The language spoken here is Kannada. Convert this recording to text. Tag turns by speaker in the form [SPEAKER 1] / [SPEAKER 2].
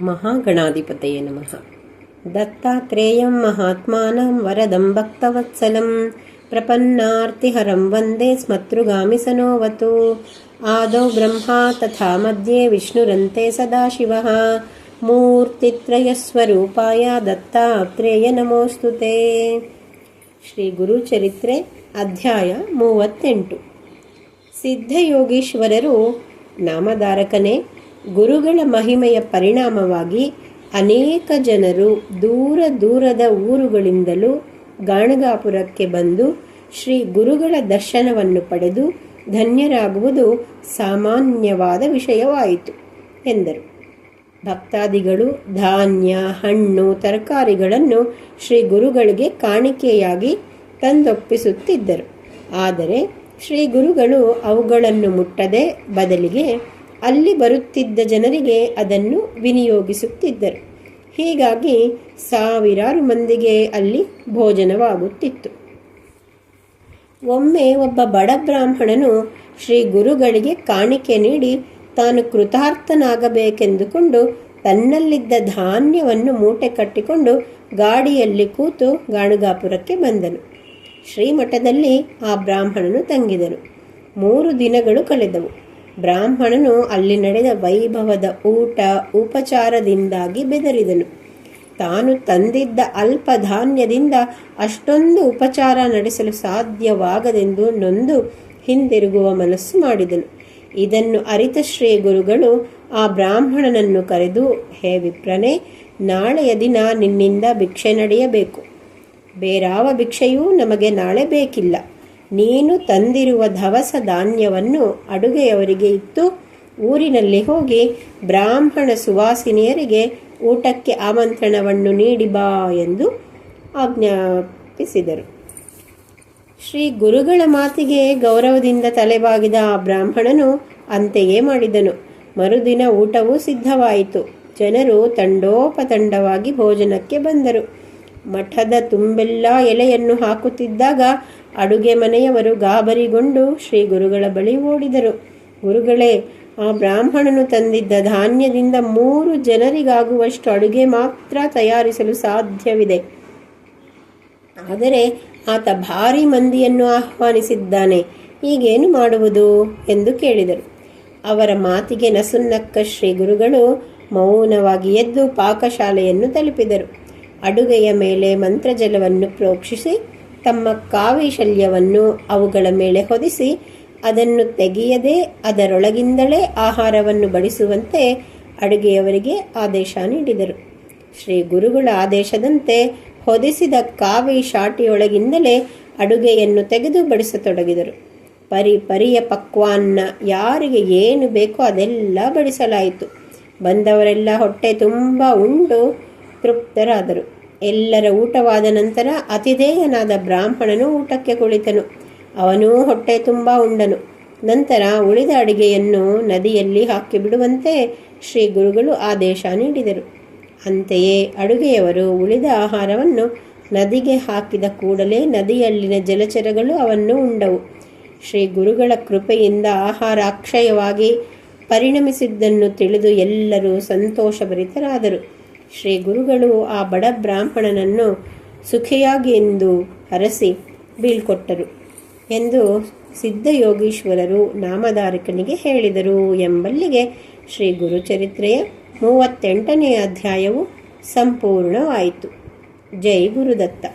[SPEAKER 1] महागणाधिपतये नमः दत्तात्रेयं महात्मानं वरदं भक्तवत्सलं प्रपन्नार्तिहरं वन्दे स्मतृगामिसनोवतु आदौ ब्रह्मा तथा मध्ये विष्णुरन्ते सदाशिवः ಮೂರ್ತಿತ್ರಯಸ್ವರೂಪಾಯ ದತ್ತಾತ್ರೇಯ ನಮೋಸ್ತು ತೇ ಶ್ರೀ ಗುರುಚರಿತ್ರೆ ಅಧ್ಯಾಯ ಮೂವತ್ತೆಂಟು ಸಿದ್ಧಯೋಗೀಶ್ವರರು ನಾಮಧಾರಕನೇ ಗುರುಗಳ ಮಹಿಮೆಯ ಪರಿಣಾಮವಾಗಿ ಅನೇಕ ಜನರು ದೂರ ದೂರದ ಊರುಗಳಿಂದಲೂ ಗಾಣಗಾಪುರಕ್ಕೆ ಬಂದು ಶ್ರೀ ಗುರುಗಳ ದರ್ಶನವನ್ನು ಪಡೆದು ಧನ್ಯರಾಗುವುದು ಸಾಮಾನ್ಯವಾದ ವಿಷಯವಾಯಿತು ಎಂದರು. ಭಕ್ತಾದಿಗಳು ಧಾನ್ಯ, ಹಣ್ಣು, ತರಕಾರಿಗಳನ್ನು ಶ್ರೀ ಗುರುಗಳಿಗೆ ಕಾಣಿಕೆಯಾಗಿ ತಂದೊಪ್ಪಿಸುತ್ತಿದ್ದರು. ಆದರೆ ಶ್ರೀ ಗುರುಗಳು ಅವುಗಳನ್ನು ಮುಟ್ಟದೆ ಬದಲಿಗೆ ಅಲ್ಲಿ ಬರುತ್ತಿದ್ದ ಜನರಿಗೆ ಅದನ್ನು ವಿನಿಯೋಗಿಸುತ್ತಿದ್ದರು. ಹೀಗಾಗಿ ಸಾವಿರಾರು ಮಂದಿಗೆ ಅಲ್ಲಿ ಭೋಜನವಾಗುತ್ತಿತ್ತು. ಒಮ್ಮೆ ಒಬ್ಬ ಬಡ ಬ್ರಾಹ್ಮಣನು ಶ್ರೀ ಗುರುಗಳಿಗೆ ಕಾಣಿಕೆ ನೀಡಿ ತಾನು ಕೃತಾರ್ಥನಾಗಬೇಕೆಂದುಕೊಂಡು ತನ್ನಲ್ಲಿದ್ದ ಧಾನ್ಯವನ್ನು ಮೂಟೆ ಕಟ್ಟಿಕೊಂಡು ಗಾಡಿಯಲ್ಲಿ ಕೂತು ಗಾಣಗಾಪುರಕ್ಕೆ ಬಂದನು. ಶ್ರೀಮಠದಲ್ಲಿ ಆ ಬ್ರಾಹ್ಮಣನು ತಂಗಿದನು. ಮೂರು ದಿನಗಳು ಕಳೆದವು. ಬ್ರಾಹ್ಮಣನು ಅಲ್ಲಿ ನಡೆದ ವೈಭವದ ಊಟ ಉಪಚಾರದಿಂದಾಗಿ ಬೆದರಿದನು. ತಾನು ತಂದಿದ್ದ ಅಲ್ಪ ಧಾನ್ಯದಿಂದ ಅಷ್ಟೊಂದು ಉಪಚಾರ ನಡೆಸಲು ಸಾಧ್ಯವಾಗದೆಂದು ನೊಂದು ಹಿಂದಿರುಗುವ ಮನಸ್ಸು ಮಾಡಿದನು. ಇದನ್ನು ಅರಿತ ಶ್ರೀ ಗುರುಗಳು ಆ ಬ್ರಾಹ್ಮಣನನ್ನು ಕರೆದು, ಹೇ ವಿಪ್ರನೇ, ನಾಳೆಯ ದಿನ ನಿನ್ನಿಂದ ಭಿಕ್ಷೆ ನಡೆಯಬೇಕು. ಬೇರಾವ ಭಿಕ್ಷೆಯೂ ನಮಗೆ ನಾಳೆ ಬೇಕಿಲ್ಲ. ನೀನು ತಂದಿರುವ ಧವಸ ಧಾನ್ಯವನ್ನು ಅಡುಗೆಯವರಿಗೆ ಇತ್ತು ಊರಿನಲ್ಲಿ ಹೋಗಿ ಬ್ರಾಹ್ಮಣ ಸುವಾಸಿನಿಯರಿಗೆ ಊಟಕ್ಕೆ ಆಮಂತ್ರಣವನ್ನು ನೀಡಿ ಬಾ ಎಂದು ಆಜ್ಞಾಪಿಸಿದರು. ಶ್ರೀ ಗುರುಗಳ ಮಾತಿಗೆ ಗೌರವದಿಂದ ತಲೆಬಾಗಿದ ಆ ಬ್ರಾಹ್ಮಣನು ಅಂತೆಯೇ ಮಾಡಿದನು. ಮರುದಿನ ಊಟವೂ ಸಿದ್ಧವಾಯಿತು. ಜನರು ತಂಡೋಪತಂಡವಾಗಿ ಭೋಜನಕ್ಕೆ ಬಂದರು. ಮಠದ ತುಂಬೆಲ್ಲ ಎಲೆಯನ್ನು ಹಾಕುತ್ತಿದ್ದಾಗ ಅಡುಗೆ ಮನೆಯವರು ಗಾಬರಿಗೊಂಡು ಶ್ರೀ ಗುರುಗಳ ಬಳಿ ಓಡಿದರು. ಗುರುಗಳೇ, ಆ ಬ್ರಾಹ್ಮಣನು ತಂದಿದ್ದ ಧಾನ್ಯದಿಂದ ಮೂರು ಜನರಿಗಾಗುವಷ್ಟು ಅಡುಗೆ ಮಾತ್ರ ತಯಾರಿಸಲು ಸಾಧ್ಯವಿದೆ. ಆದರೆ ಆತ ಭಾರಿ ಮಂದಿಯನ್ನು ಆಹ್ವಾನಿಸಿದ್ದಾನೆ, ಈಗೇನು ಮಾಡುವುದು ಎಂದು ಕೇಳಿದರು. ಅವರ ಮಾತಿಗೆ ನಸುನ್ನಕ್ಕ ಶ್ರೀ ಗುರುಗಳು ಮೌನವಾಗಿ ಎದ್ದು ಪಾಕಶಾಲೆಯನ್ನು ತಲುಪಿದರು. ಅಡುಗೆಯ ಮೇಲೆ ಮಂತ್ರಜಲವನ್ನು ಪ್ರೋಕ್ಷಿಸಿ, ತಮ್ಮ ಕಾವಿಶಲ್ಯವನ್ನು ಅವುಗಳ ಮೇಲೆ ಹೊದಿಸಿ, ಅದನ್ನು ತೆಗೆಯದೆ ಅದರೊಳಗಿಂದಲೇ ಆಹಾರವನ್ನು ಬಡಿಸುವಂತೆ ಅಡುಗೆಯವರಿಗೆ ಆದೇಶ ನೀಡಿದರು. ಶ್ರೀ ಗುರುಗಳ ಆದೇಶದಂತೆ ಹೊದಿಸಿದ ಕಾವಿ ಶಾಟಿಯೊಳಗಿಂದಲೇ ಅಡುಗೆಯನ್ನು ತೆಗೆದು ಬಡಿಸತೊಡಗಿದರು. ಪರಿ ಪರಿಯ ಪಕ್ವಾನ್ನ ಯಾರಿಗೆ ಏನು ಬೇಕೋ ಅದೆಲ್ಲ ಬಡಿಸಲಾಯಿತು. ಬಂದವರೆಲ್ಲ ಹೊಟ್ಟೆ ತುಂಬ ಉಂಡು, ತೃಪ್ತರಾದರು. ಎಲ್ಲರ ಊಟವಾದ ನಂತರ ಅತಿಥೇಯನಾದ ಬ್ರಾಹ್ಮಣನು ಊಟಕ್ಕೆ ಕುಳಿತನು. ಅವನೂ ಹೊಟ್ಟೆ ತುಂಬ ಉಂಡನು. ನಂತರ ಉಳಿದ ಅಡಿಗೆಯನ್ನು ನದಿಯಲ್ಲಿ ಹಾಕಿಬಿಡುವಂತೆ ಶ್ರೀ ಗುರುಗಳು ಆದೇಶ ನೀಡಿದರು. ಅಂತೆಯೇ ಅಡುಗೆಯವರು ಉಳಿದ ಆಹಾರವನ್ನು ನದಿಗೆ ಹಾಕಿದ ಕೂಡಲೇ ನದಿಯಲ್ಲಿನ ಜಲಚರಗಳು ಅವನ್ನು ಉಂಡವು. ಶ್ರೀ ಗುರುಗಳ ಕೃಪೆಯಿಂದ ಆಹಾರ ಅಕ್ಷಯವಾಗಿ ಪರಿಣಮಿಸಿದ್ದನ್ನು ತಿಳಿದು ಎಲ್ಲರೂ ಸಂತೋಷಭರಿತರಾದರು. ಶ್ರೀ ಗುರುಗಳು ಆ ಬಡ ಬ್ರಾಹ್ಮಣನನ್ನು ಸುಖಿಯಾಗಿ ಎಂದು ಹರಸಿ ಬೀಳ್ಕೊಟ್ಟರು ಎಂದು ಸಿದ್ಧಯೋಗೀಶ್ವರರು ನಾಮಧಾರಕನಿಗೆ ಹೇಳಿದರು. ಎಂಬಲ್ಲಿಗೆ ಶ್ರೀ ಗುರುಚರಿತ್ರೆಯ ಮೂವತ್ತೆಂಟನೆಯ ಅಧ್ಯಾಯವು ಸಂಪೂರ್ಣವಾಯಿತು. ಜೈ ಗುರುದತ್ತ.